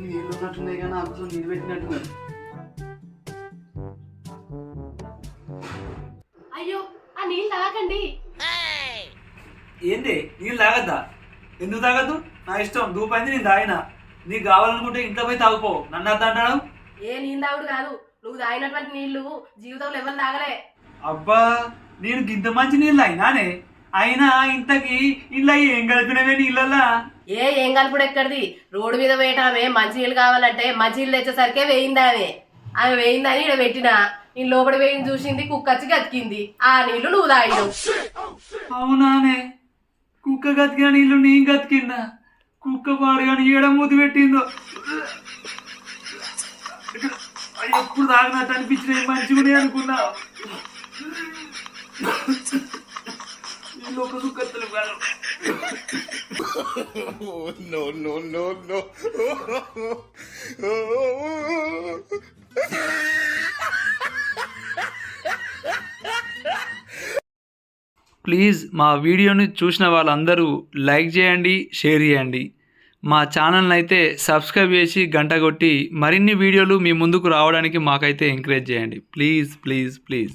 నీళ్ళు ఉన్నట్టున్నాయి కానీ అందులో నీళ్ళు పెట్టినట్టున్నారు అయ్యో ఆ నీళ్ళు తాగండి. ఏంటి? నీళ్ళు తాగద్దా? ఎందుకు తాగద్దు? నా ఇష్టం దూపైంది నేను తాగిన. నీకు కావాలనుకుంటే ఇంట్లో పోయి తాగుపో. నన్ను అద్దా అంటాడు ఏ నీళ్ళు తాగుడు కాదు. నువ్వు తాగినటువంటి నీళ్ళు జీవితంలో ఎవరు తాగలే. అబ్బా నేను గింత మంచి నీళ్ళు అయినానే అయినా ఇంతకి ఇల్లు ఏం కలిపినవే నీళ్ళల్లా ఏ ఏం కలుపుడు ఎక్కడిది? రోడ్డు మీద వేయటమే మంచి నీళ్ళు కావాలంటే మంచి నీళ్ళు తెచ్చేసరికే వేయింది ఆమె ఆమె వేయిందని ఇక్కడ పెట్టిన. నేను లోపల వేయింది చూసింది కుక్కచ్చి గతికింది. ఆ నీళ్ళు నువ్వు తాగినావు అవునానే. కుక్క గతికిన నీళ్ళు నేను గతికిన్నా. కుక్క పాడుగాని ఏడ మూతి పెట్టిందో. ఎప్పుడు తాగినట్టు అనిపించినవి మంచిగానే అనుకున్నా వీళ్ళు ఒక సుక్కత్తలు కాదు. No, no, no, no. Please మా వీడియోని చూసిన వాళ్ళందరూ లైక్ చేయండి షేర్ చేయండి. మా ఛానల్ని అయితే సబ్స్క్రైబ్ చేసి గంట కొట్టి మరిన్ని వీడియోలు మీ ముందుకు రావడానికి మాకైతే ఎంకరేజ్ చేయండి. Please please please